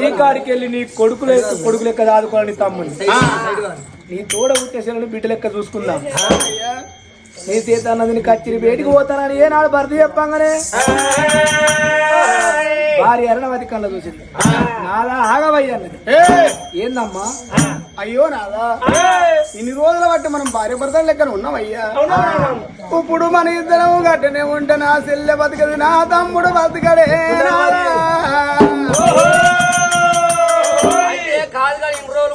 నీ కాడికి వెళ్ళి నీ కొడుకు లెక్క కొడుకు లెక్క దాదుకోవాలని తమ్ముని. నీ తోడ ఉట్టేసిన బిడ్డ లెక్క చూసుకుందాం. నీ సీత అన్నది నీ కచ్చిరి బయటికి పోతానని ఏనాడు భర్త చెప్పంగానే? భార్య అరణవతి కళ్ళ చూసింది. నాదా ఆగవయ్య అన్నది ఏందమ్మా? అయ్యో నాదా. ఇన్ని రోజుల బట్టి మనం భార్య భర్తల లెక్కన ఉన్నామయ్యా? ఇప్పుడు మన ఇద్దరం గట్టనే ఉంటే నా చెల్లె బతకదు నా తమ్ముడు బతకడే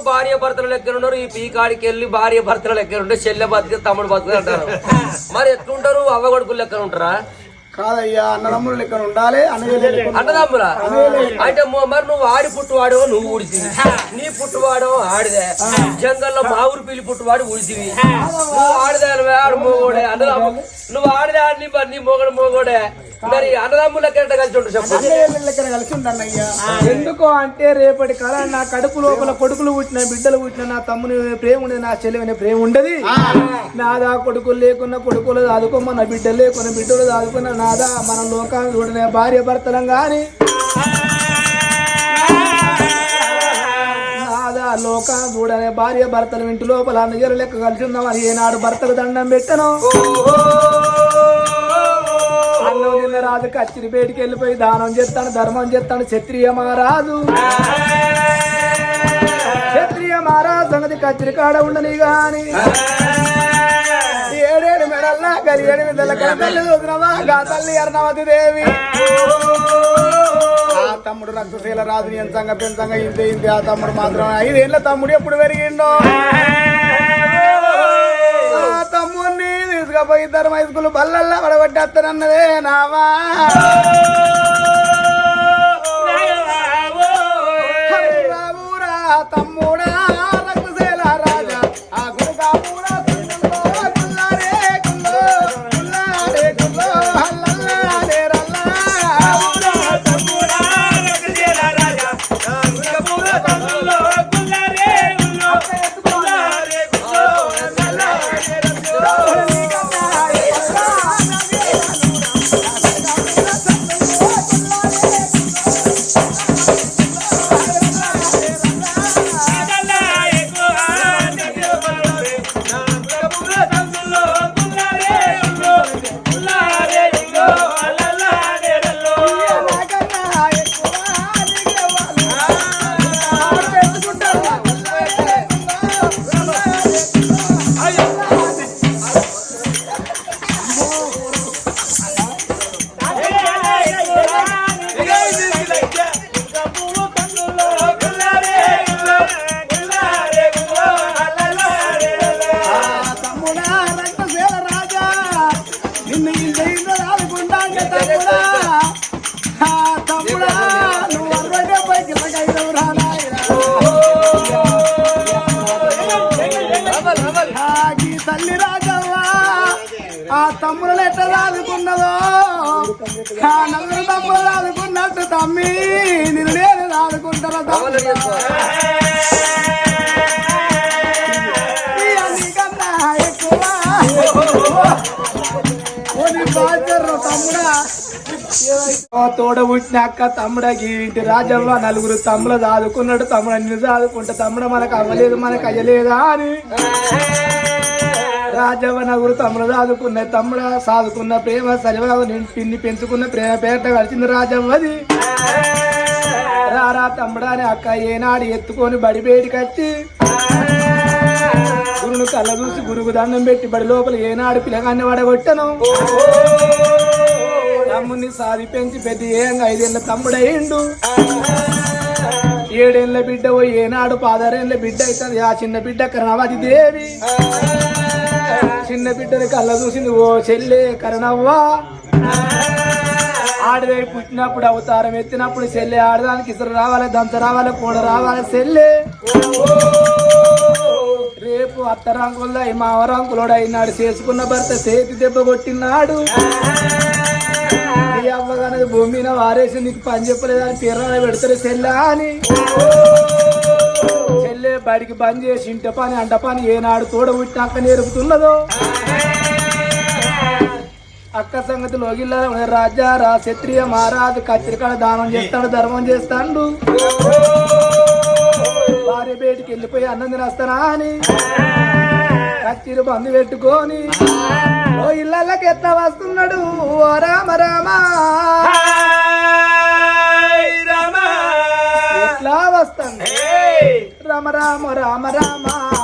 భార్య భర్తలు లెక్కన ఉన్నారు. ఈ పీకాడికి వెళ్ళి భార్య భర్తల లెక్కన ఉంటే చెల్లె బతికి తమ్ముడు బతుకు అంటారు. మరి ఎట్లుంటారు? అవ్వ కొడుకులు లెక్కన ఉంటారా? కాదయ్యా అన్నదమ్ముల లెక్కన ఉండాలి అన్నయ్య లెక్కన అన్నదమ్ములా అంటే మొ- మరి నువ్వు ఆడి పుట్టువాడో నువ్వు ఊడిసివి నీ పుట్టువాడో ఆడిదే జంగల్లో మా ఊరు పిల్లి పుట్టువాడు ఊడిసివి నువ్వు ఆడిదే ఆడు మోగోడే అన్నదమ్ము నువ్వు ఆడిదే ఆడి మరి నీ మోగడు మోగోడే మరి అన్నదమ్ములు కలిసి లెక్కన కలిసి ఉంటానయ్యా ఎందుకో అంటే రేపటి కళ నా కడుపు లోపల కొడుకులు పుట్టిన బిడ్డలు పుట్టిన నా తమ్ముని ప్రేమ ఉండదు నా చెల్లి అనే ప్రేమ ఉండదు. నాదా కొడుకులు లేకున్నా కొడుకులు దాదుకోమ నా బిడ్డలు లేకున్నా బిడ్డలు దాదుకున్న నాదా మన లోకాన్ని చూడనే భార్య భర్తలం గాని. నాదా లోకాన్ని చూడనే భార్య భర్తలు ఇంటి లోపల అన్నయ్యల లెక్క కలిసి ఉందామని ఏనాడు భర్తకు దండం పెట్టను. అన్నం నిన్న రాజు కచ్చిరి బయటికి వెళ్ళిపోయి దానం చేస్తాను ధర్మం చేస్తాను. క్షత్రియ మహారాజు. క్షత్రియ మహారాజు సంగతి కచ్చిరి కాడ ఉండని గాని. ఏడేడు మెడల్లా గరి ఎనిమిదల తల్లి చూసినవా గా తల్లి అర్ణవతి దేవి. ఆ తమ్ముడు రక్తశీల రాజుని ఎంతంగా పెంచంగా ఇంతే ఇంతే. ఆ తమ్ముడు మాత్రం ఐదేళ్ళ తమ్ముడు ఎప్పుడు పెరిగిండో? పోయి తీసుకుపోయి ఇద్దరు మైసుకులు బల్లల్లా పడగొట్టేస్తానన్నదే నావా. Meta తోడ పుట్టిన అక్క తమ్ముడకి ఇంటి రాజవ్వ నలుగురు తమ్ముడు దాదుకున్నాడు. తమ్ముడు అన్ని దాదుకుంటే తమ్ముడు మనకు అవ్వలేదు మనకు అయ్యలేదా అని. రాజవ్వ నలుగురు తమ్ముడు దాదుకున్న తమ్ముడ సాదుకున్న ప్రేమ సరివా నేను పిన్ని పెంచుకున్న ప్రేమ పేట కలిసింది రాజవ్వది. రారా తమ్ముడా అని అక్క ఏనాడు ఎత్తుకొని బడి బయటికి వచ్చి గురును కళ్ళ చూసి గురుగు దండం పెట్టి బడి లోపల ఏనాడు పిల్లగాన్ని వడగొట్టను. తమ్ముని సారి పెంచి పెద్ద ఏం ఐదేళ్ళ తమ్ముడయిండు ఏడేళ్ళ బిడ్డ ఓ ఏనాడు పాదారేళ్ళ బిడ్డ అవుతుంది. ఆ చిన్న బిడ్డ కరణవతి దేవి. చిన్న బిడ్డని కళ్ళ చూసింది ఓ చెల్లె కరణవ్వా. ఆడదే పుట్టినప్పుడు అవతారం ఎత్తినప్పుడు చెల్లె ఆడదానికి ఇసురు రావాలి దంత రావాలి కూడ రావాలి చెల్లె. రేపు అత్తరాంకుల్లో రంగుల్లో అయినాడు చేసుకున్న భర్త చేతి దెబ్బ కొట్టినాడు. అవ్వగానే భూమి మీద వారేసి నీకు పని చెప్పలేదు అని తీరాన పెడతారు చెల్లె అని. చెల్లె బడికి బంద్ చేసి ఇంట పని అంట పని ఏనాడు తోడ పుట్టినాక నేర్పుతున్నదో. అక్క సంగతి లోగిల్లా రాజా రా క్షత్రియ మహారాజు కత్తిరికాడ దానం చేస్తాడు ధర్మం చేస్తాడు. భార్య బయటికి వెళ్ళిపోయి అన్నం తినేస్తానా అని. కత్తిరి బంధు పెట్టుకొని ఓ ఇళ్ళకి ఎట్లా వస్తున్నాడు ఓ రామ రామ. ఎట్లా వస్తాడు రామ రామ రామ రామ రామ.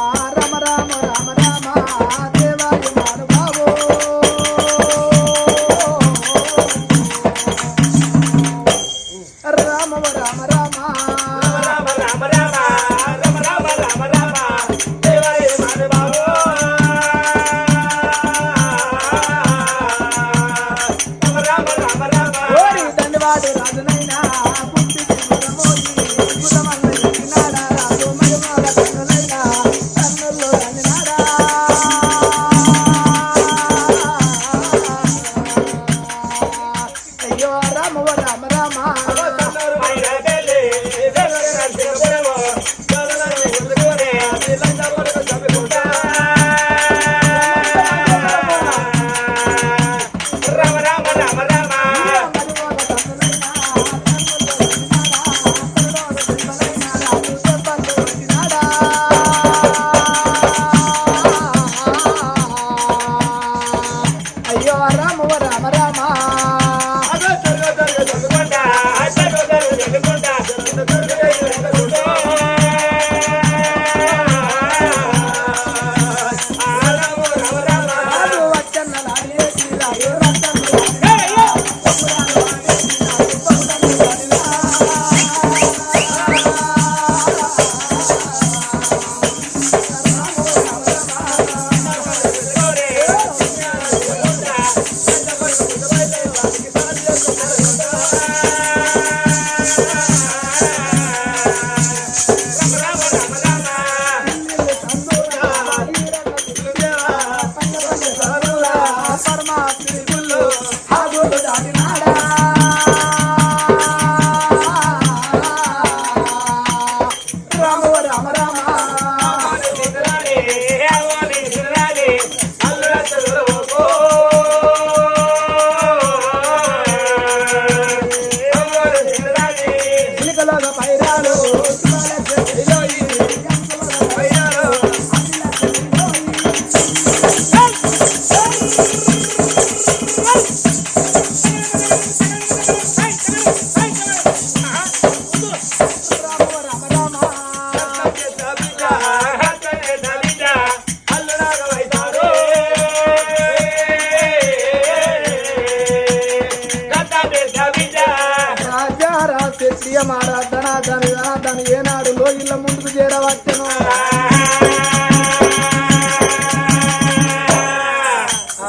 మారా క్షత్రియ మారాధన ధన దాని ఏనాడు లోగిళ్ళ ముందుకు చేరవచ్చను.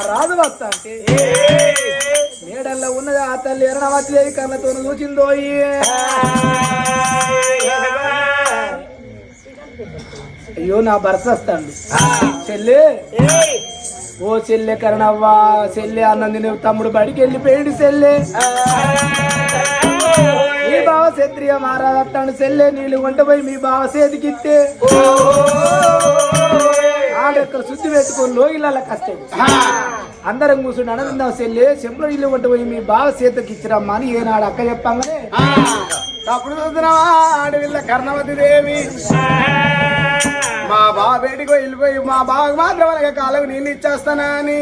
రాదు రాజు వస్తా అంటే మేడల్లో ఉన్నది ఆ తల్లి ఎరణవతిదేవి కళ్ళతో చూసిందో అయ్యో నా భర్త వస్తాడు. చెల్లి ఓ చెల్లె కరణవ్వా చెల్లె అన్నది తమ్ముడు బడికి వెళ్ళిపోయాడు చెల్లె. మీ బావ క్షత్రియ మారాదత్తాడు చెల్లె నీళ్ళు వంట పోయి మీ బావ చేతికిస్తే ఆడెక్కడ శుద్ధి పెట్టుకొని లోగిళ్ళ కష్టం. అందరం కూర్చుని అనందాం చెల్లె చెంపులో ఇల్లు వంట పోయి మీ బావ చేతికి ఇచ్చిరమ్మా అని ఏనాడు అక్క చెప్పంగానే అప్పుడు చూస్తున్నావా ఆడవిల్ల కర్ణవతి దేవి? మా బావ బయటికి వెళ్ళిపోయి మా బావకు మాత్రం అలాగే కాలకు నీళ్ళు ఇచ్చేస్తానా అని?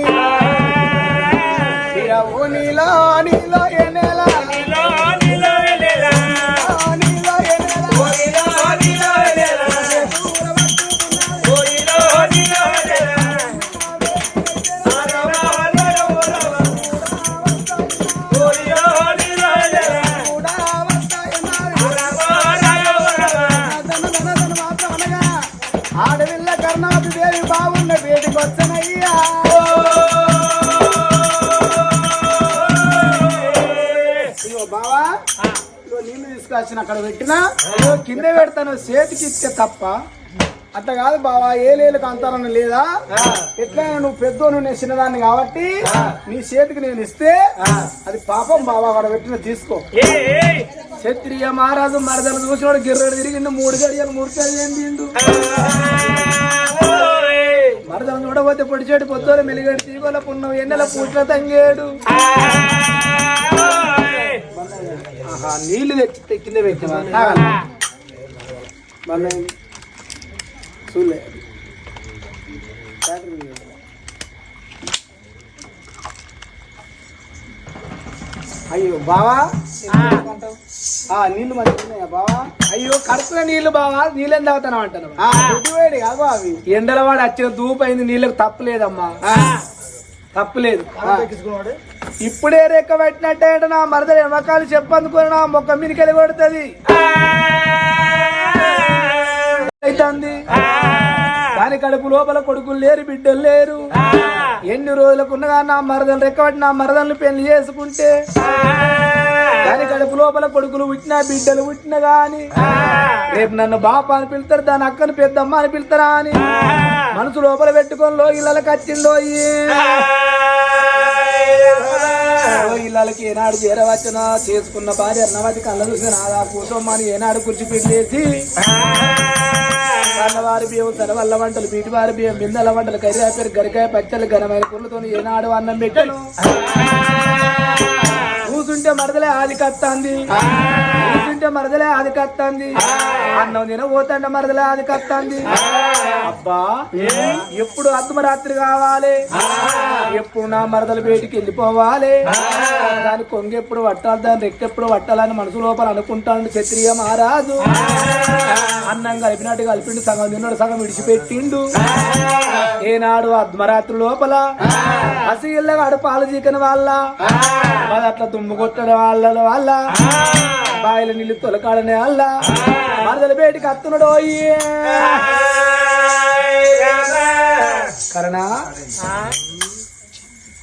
నీలో నీలో ఏ నెల? నీలో నెల తీసుకొచ్చిన అక్కడ పెట్టినా కింద పెడతాను చేతికి ఇస్తే తప్ప. అట్లా కాదు బావా ఏ లేలకు అంతారని లేదా? ఎట్లయినా నువ్వు పెద్దోను నేను చిన్నదాన్ని కాబట్టి నీ చేతికి నేను ఇస్తే అది పాపం బావా అక్కడ పెట్టిన తీసుకో. క్షత్రియ మహారాజు మరదలు చూసినాడు గిర్రెడు తిరిగిండు మూడు గడియలు మూడు గడియలు తిండు. మరదం చూడబోతే పొడి చెడు పొద్దుల మెలిగడి తీగోల పున్నం ఎన్నెల పూట్ల తంగేడు. ఆహా, నీళ్ళు తెచ్చి కింద పెట్టినా? తాగాలి. మళ్ళీ చూలే అయ్యో బావా? ఆ. నీళ్ళు మంచిగా ఉన్నాయా బావా? అయ్యో కడుపుల నీళ్ళు బావా. నీళ్ళని తాగుతాను అంటాను వేడి కాదు అవి. ఎండల వాడు వచ్చిన దూపు అయింది నీళ్ళకి తప్పులేదమ్మా తప్పులేదు ఇప్పుడే రెక్క పెట్టినట్టే నా మరదలు ఎమకాలు చెప్పందుకొని నా మొక్క మీదకి కొడుతుంది. అవుతుంది దాని కడుపు లోపల కొడుకులు లేరు బిడ్డలు లేరు. ఎన్ని రోజులకు ఉన్నగా నా మరదలు రెక్కబట్టి నా మరదలను పెళ్ళి చేసుకుంటే దాని కడుపు లోపల కొడుకులు పుట్టినా బిడ్డలు పుట్టిన గాని రేపు నన్ను బాప అని పిలుతారు దాని అక్కను పెద్దమ్మ అని పిలుతారా అని మనసు లోపల పెట్టుకొని లో ఇళ్ళకి వచ్చిందో ఇళ్ళకి ఏనాడు చేరవచ్చున? చేసుకున్న భార్య అన్నవాటి కళ్ళ చూసిన నాదా కూసమ్మని ఏనాడు కూర్చిపెట్టేసి అన్నవారి బియ్యం సరవల్ల వంటలు బీటివారి బియ్యం బిందెల వంటలు కరివేపారు గరికాయ పచ్చలు ఘనమైన కూరలతో ఏనాడు అన్నం పెట్టను. కూసుంటే మరదలే ఆది కత్తాంది కూసుంటే మరదలే ఆది కత్తాంది అన్నం తిన పోతాంటే మరదలే ఆది కత్తాంది అబ్బా ఎప్పుడు అర్ధమరాత్రి కావాలి? ఎప్పుడు నా మరదల బయటికి వెళ్ళిపోవాలి? దాని కొంగ ఎప్పుడు పట్టాలి? దాని రెక్కెప్పుడు పట్టాలని మనసు లోపల అనుకుంటాను క్షత్రియ మహారాజు. అన్నం కలిపినట్టు కలిపిండు సగం తిన్నాడు సగం విడిచిపెట్టిండు. ఏనాడు అర్ధమరాత్రి లోపల అసిగిల్లగాడు పాలు చీకని వాళ్ళ. అట్లా దుమ్ము కొట్టడం వాళ్ళ వాళ్ళ. బాయిల నీళ్ళు తొలకాడనే వాళ్ళ మరదల బయటికి అత్తునడో కరణా.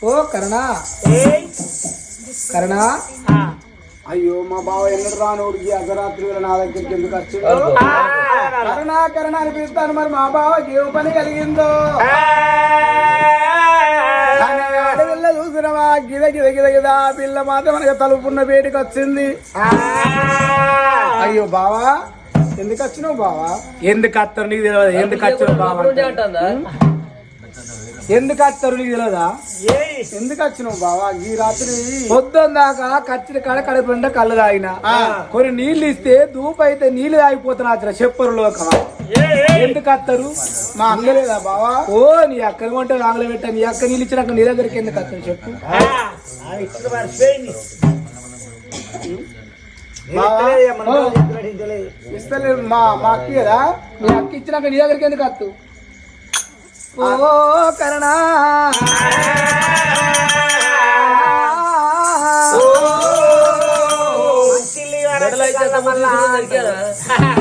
ఓ కరణా. కరణా. అయ్యో మా బావ ఎన్నడు రానోడికి అర్ధరాత్రి వేళ నా దగ్గరికి ఎందుకు వచ్చిందో కరుణ కరుణ అనిపిస్తాను మరి మా బావకి ఏం పని కలిగిందో? చూసినవా గిద గిద గిద గిద. పిల్ల మాత్రం మనకి తలుపున్న వేడికి వచ్చింది. అయ్యో బావా ఎందుకు వచ్చినావు బావా? ఎందుకు వస్తారు నీకు తెలియదు? ఎందుకు వచ్చినావు బావా ఎందుకు వస్తారు నీకు తెలియదా? ఎందుకు వచ్చినావు బావా? ఈ రాత్రి పొద్దున్న దాకా కచ్చిన కాడ కడుపు కళ్ళు తాగిన కొన్ని నీళ్ళు ఇస్తే దూపు అయితే నీళ్ళు తాగిపోతున్నా చెప్పరు లోకమా? ఎందుకు వస్తారు మా అక్క లేదా బావా? ఓ నీ అక్క కొంటే నాగలు పెట్టా నీ అక్క నీళ్ళు ఇచ్చినాక నీ దగ్గరికి ఎందుకు వస్తారు చెప్పు. ఓ, ఇస్తలేదు మా మా అక్క కదా మీ అక్క ఇచ్చినాక నీ దగ్గరికి ఎందుకు వస్తు ఓ కరణా. దొరికారా?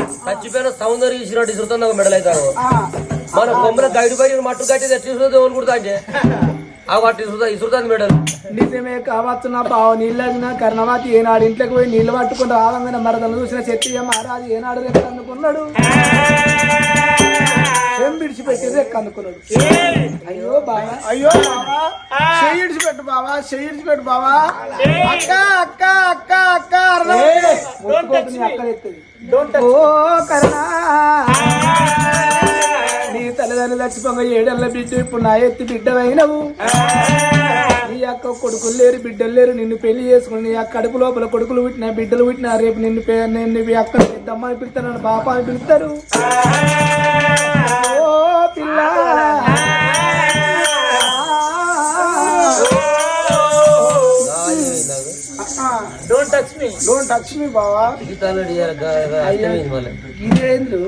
చచ్చిపోయిన సౌందర్య ఇచ్చినట్టు ఇసురుతుంది ఒక మెడలైతాడు మన కొమ్మల గైడు పడి మట్టు కట్టి తెచ్చి ఇసురుతో ఎవరు కుడతా అంటే? ఆ వాటి ఇసురుతా ఇసురుతుంది మెడలు. నిజమే కావచ్చు నా బావ నీళ్ళగిన కర్ణవాతి ఏనాడు ఇంట్లోకి పోయి నీళ్ళు పట్టుకుని రావంగానే మరదలు చూసిన శక్తి మహారాజు ఏనాడు రెక్క అందుకున్నాడు? పెట్టి రెక్క అందుకున్నాడు అయ్యో బావా. అయ్యో బావా. చెయ్యిడిచి పెట్టు బావా చెయ్యిడిచి పెట్టు బావా. అక్క అక్క అక్క అక్క నీ అక్క ఎత్తది. ఓ కరుణా. నీ తల్లిదండ్రులు చచ్చిపోగా ఏడల్ల బిడ్డ ఇప్పుడు నా ఎత్తి బిడ్డవైనవు. అక్క కొడుకులు లేరు బిడ్డలు లేరు నిన్ను పెళ్ళి చేసుకుని అక్క కడుపు లోపల కొడుకులు పుట్టిన బిడ్డలు పుట్టిన రేపు నిన్ను నిన్ను అక్క పెద్దమ్మ అని పిలుస్తాను బాప అని పిలుస్తారు. ఓ పిల్ల. Don't touch me don't touch me బావా. ఇదేందు?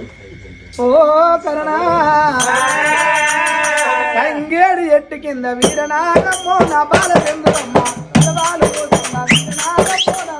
ఓ కరుణా. తంగేడు ఎట్టు కింద వీరనాగమ్మో నా బాల చంద్రమ్మ బాలు నాగమ్మో నా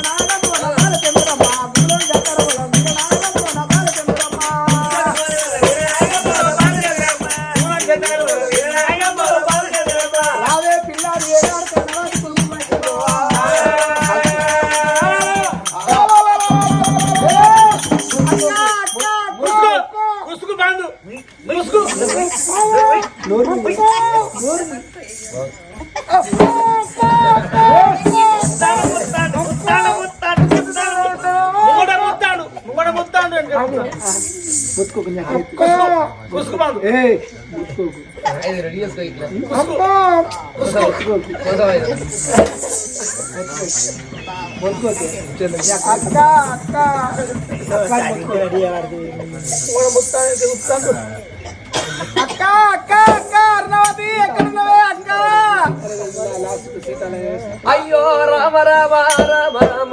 நாகத்துவம் అక్క అక్క అక్క అక్క అక్క అర్ణవతి ఎక్కడున్నావే అక్క అయ్యో రామ రామ రామ రామ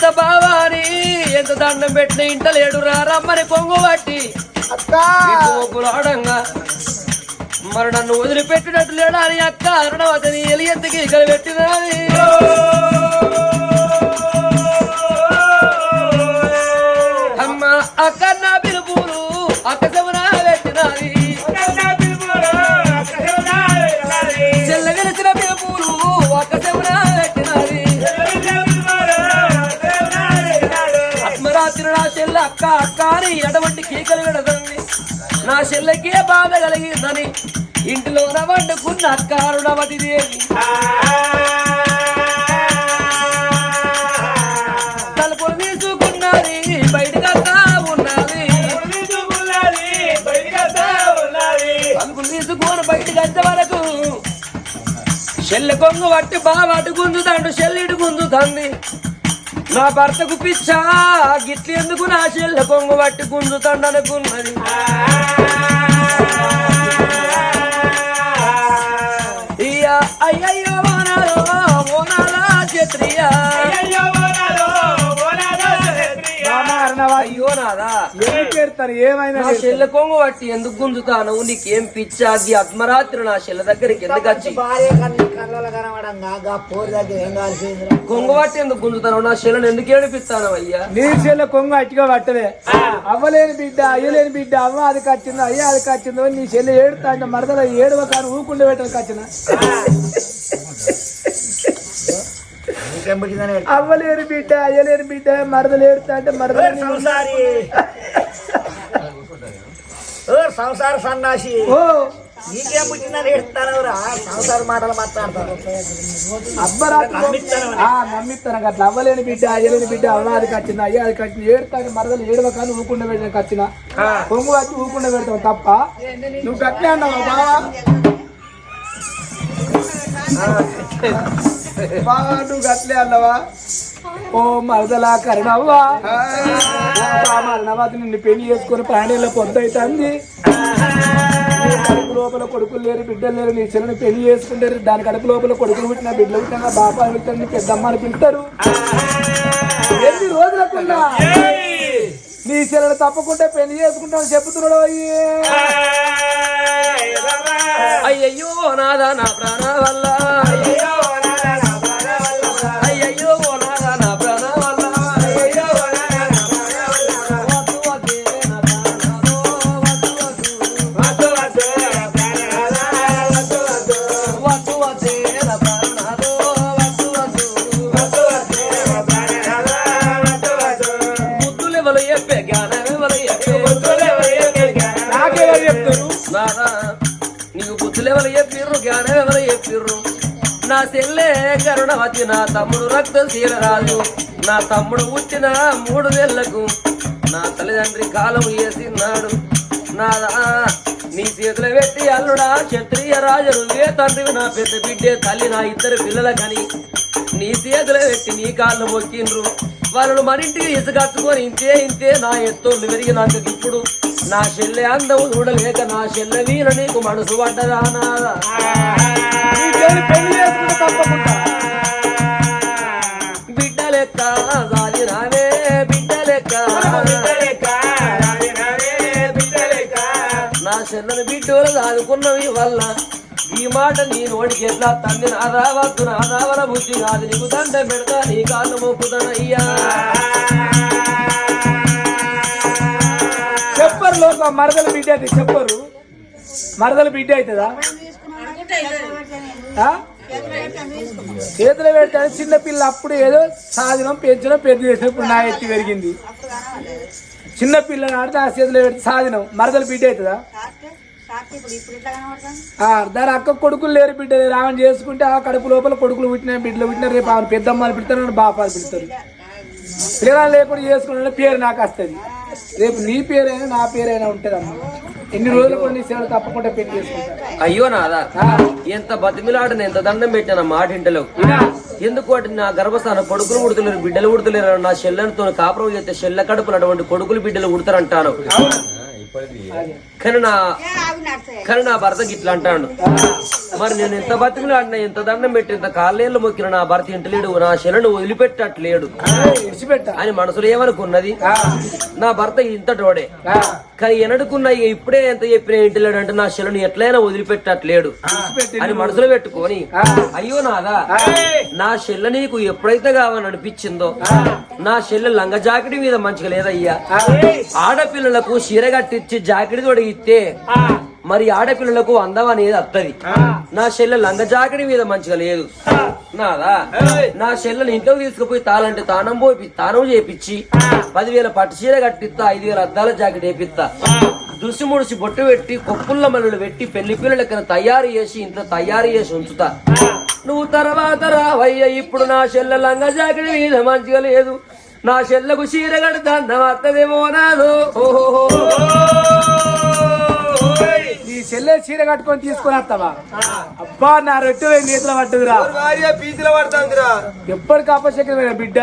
వీల్త బావాని ఎంత దండం పెట్టిన ఇంట లేడు రమ్మని కొంగు పట్టి అక్క. ఆడంగా. మరి నన్ను వదిలిపెట్టినట్టు లేడా అని అక్క? అరుణవతిని ఎలి ఎత్తుకి ఇక్కడ పెట్టినది అమ్మ అక్క నా పిలుపులు అక్క చెవున పెట్టినది చెల్ల గెలిచిన పిలుపులు అక్క చెవున ఆత్మరాత్రి అక్క అక్క అని అటువంటి కీకలు పెడతంది నా చెల్లకే బాధ కలిగిందని ఇంటిలో వండుకున్న అక్క అరుణవతి దేవి తలుపులు తీసుకున్నది బయటకన్నా ఉన్నది. తలుపులు తీసుకొని బయటకు వచ్చే వరకు చెల్లె కొంగు పట్టి బాగా అటు గుంజుతాడు చెల్లిడు గుంజుతుంది. నా భర్తకు పిచ్చా గిట్లి ఎందుకు నా చెల్లె కొంగు పట్టి గుంజుతండనుకున్నది? అయ్యయ్యో ఓనాలో ఓనాలా క్షత్రియా. అయ్యో నా ఏం చేస్తాను ఏమైనా నా చెల్లె కొంగు పట్టి ఎందుకు గుంజుతాను నీకేం పిచ్చాది? అర్ధరాత్రి నా చెల్లె దగ్గరికి ఎందుకు వచ్చి? భార్య కళ్ళు కళ్ళలో కనబడంగా గా పోరు దగ్గర ఏం కాల్సిందిరా కొంగు పట్టి ఎందుకు గుంజుతాను నా చెల్లెని ఎందుకు ఏడిపిస్తాను అయ్యా? నీ చెల్లె కొంగు అట్టిగా పట్టదే అవ్వలేని బిడ్డ అయ్యలేని బిడ్డ అవ్వ అది కచ్చిందో అయ్య అది కచ్చిందో నీ చెల్లె ఏడుతా అంటే మరదల ఏడువ కానీ ఊకుండే పెట్టడం కచ్చిన అవ్వలేని బిడ్డ అయ్యలేని బిడ్డ మరదలు ఏడుతా అంటే మరదల సంసారి. సంసార సన్నాసి. నీకేం సంసార మాటలు మాట్లాడతారు అబ్బరాత్రి ఆ, నమ్మిస్తాను అట్లా అవ్వలేని బిడ్డ అయ్యలేని బిడ్డ అవ్వ అది కచ్చింది అయ్య అది కచ్చింది ఏడుతాను మరదలు ఏడవ కానీ ఊకుండే పెట్టడం కచ్చిన కొంగు వచ్చి ఊకుండే పెడతావు తప్ప. నువ్వు కట్లే అన్నావు బావా బావా నువ్వు అన్నవా ఓ మరదలా కరణవ్వా మరణవాది నిన్ను పెళ్ళి చేసుకుని ప్రాణీల పొద్దు అవుతుంది కడుపు లోపల కొడుకులు లేరు బిడ్డలు లేరు నీ చెల్లని పెళ్ళి చేసుకుంటారు దాని కడుపు లోపల కొడుకులు పుట్టిన బిడ్డలు పుట్టిన బాపా పిలుతారు పెద్దమ్మ అని పిలుస్తారు ఎన్ని రోజులకున్నా నీ చెల్లెలు తప్పకుండా పెళ్ళి చేసుకుంటాను చెప్తున్నాడు అయ్యే అయ్యయ్యో నాదా నా ప్రాణ వల్ల అయ్యో చెప్పారు నీకు నాదా నీకు బుద్ధులెవరు చెప్పిర్రు జ్ఞానమెవరు చెప్పిర్రు? నా చెల్లె కరుణవతి నా తమ్ముడు రక్తశీల రాజు. నా తమ్ముడు పుట్టిన మూడు నెలలకు నా తల్లిదండ్రి కాలం వేసినాడు నాదా నీ చేతులు పెట్టి అల్లుడా క్షత్రియ రాజు నువ్వే తండ్రి నా పెద్ద బిడ్డే తల్లి నా ఇద్దరు పిల్లలకని నీ చేతులు పెట్టి నీ కాళ్ళు మొక్కిండ్రు. వాళ్ళు మరింటికి ఇసుకట్టుకొని ఇంతే ఇంతే నా ఎత్తోళ్ళు పెరిగి నాకు ఇప్పుడు. నా చెల్లె అందం చూడలేక నా చెల్లె వీర నీకు మనసు పడ్డదా నాదా బిడ్డ లెక్క దాది రావే బిడ్డ లెక్క. నా చెల్లని బిడ్డలు దాదుకున్నవి వల్ల ఈ మాట నీ నోటికి ఎట్లా తండ్రి? నాదా వద్దు బుద్ధి కాదు. నీకు దండ పెడతా నీ కాళ్ళు మోపుతానయ్యా చెప్పరు లోక మరదల బిడ్డ అయితే చెప్పరు. మరదల బిడ్డ అవుతుందా? చేతులు చేతిలో పెడతాడు అప్పుడు ఏదో సాధనం పెంచడం పెద్ద చేసినప్పుడు నా ఎత్తి పెరిగింది. చిన్నపిల్లని ఆడితే ఆ చేతిలో పెడితే సాధనం. మరదల బిడ్డ అవుతుందా? ఆ, దాని అక్క కొడుకులు లేరు బిడ్డ ఆమెను చేసుకుంటే ఆ కడుపు లోపల కొడుకులు పుట్టిన బిడ్డలు పుట్టిన రేపు ఆమెను పెద్దమ్మని నన్ను బాపాలు పిలుస్తారు. పిల్లలు లేకుండా చేసుకున్న పేరు నాకు వస్తుంది. రేపు నీ పేరైనా నా పేరైనా ఉంటుంది అమ్మ ఎన్ని రోజులు కొన్ని సేవలు తప్పకుండా పెళ్ళి చేసుకుంటారు. అయ్యో నాదా ఎంత బతిమిలాడిన ఎంత దండం పెట్టిన మాట ఇంటలో? ఎందుకు వాటి నా గర్భస్థానం కొడుకులు ఉడతలేరు బిడ్డలు ఉడతలేరు నా చెల్లెలతో కాపురం చేస్తే చెల్లె కడుపులు అటువంటి కొడుకులు బిడ్డలు ఉడతారంటాను కానీ నా కానీ నా భర్తకి ఇట్లా అంటాడు. మరి నేను ఎంత బతిమిలాడినా ఎంత దండం పెట్టి ఎంత కాళ్ళేళ్ళు మొక్కిన నా భర్త ఇంటలేడు నా చెల్లెను వదిలిపెట్టట్లేడు. అని మనసులో ఏమనుకున్నది? ఆ, నా భర్త ఇంత టోడే ఆ, కానీ ఎనడుకున్నా ఇప్పుడే ఎంత చెప్పినా ఇంటలేడు అంటే నా చెల్లెను ఎట్లయినా వదిలిపెట్టట్లేడు. అని మనసులో పెట్టుకొని. అయ్యో నాదా నా చెల్లె నీకు ఎప్పుడైతే కావాలని అనిపించిందో నా చెల్లె లంగ జాకెట్ మీద మంచిగా లేదయ్యా. ఆడపిల్లలకు చీర కట్టించి జాకెట్ తొడిగిస్తే మరి ఆడపిల్లలకు అందం అనేది వత్తది నా చెల్లె లంగ జాకెట్ మీద మంచిగా లేదు. నాదా? నా చెల్లెని ఇంట్లోకి తీసుకుపోయి తాళంటే తానం పోయి తానం చేపించి పదివేల పట్టు చీర కట్టిస్తా ఐదు వేల అద్దాల జాకెట్ వేపిస్తా. దుసి ముడిసి బొట్టు పెట్టి కొప్పుల్ల మల్లులు పెట్టి పెళ్ళి పిల్లలకి తయారు చేసి ఇంట్లో తయారు చేసి ఉంచుతా. నువ్వు తర్వాత రావయ్య ఇప్పుడు నా చెల్లె లంగ జాకెట్ మీద మంచిగా లేదు. నా చెల్లకు చీర కడతా వత్తదేమో నాదు ఓహో నీ చెల్లె చీర కట్టుకొని తీసుకొని వస్తావా? అబ్బా నా రొట్టె నీతలో పట్టుకురా. పీచుల పడుతుందిరా? ఎప్పటికి అపశకరమైన బిడ్డ?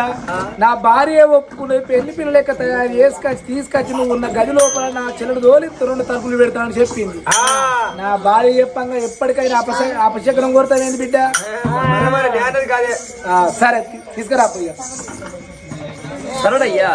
నా భార్య ఒప్పుకునే పెళ్ళి పిల్ల లెక్క తయారు చేసుకొచ్చి తీసుకొచ్చి నువ్వు ఉన్న గది లోపల నా చెల్లెడు తోలి రెండు తలుపులు పెడతానని చెప్పింది. నా భార్య చెప్పంగా ఎప్పటికైనా అపశ అపశకరం కొడతానేంది బిడ్డ? సరే తీసుకురా పోయి 啥了呢？爷。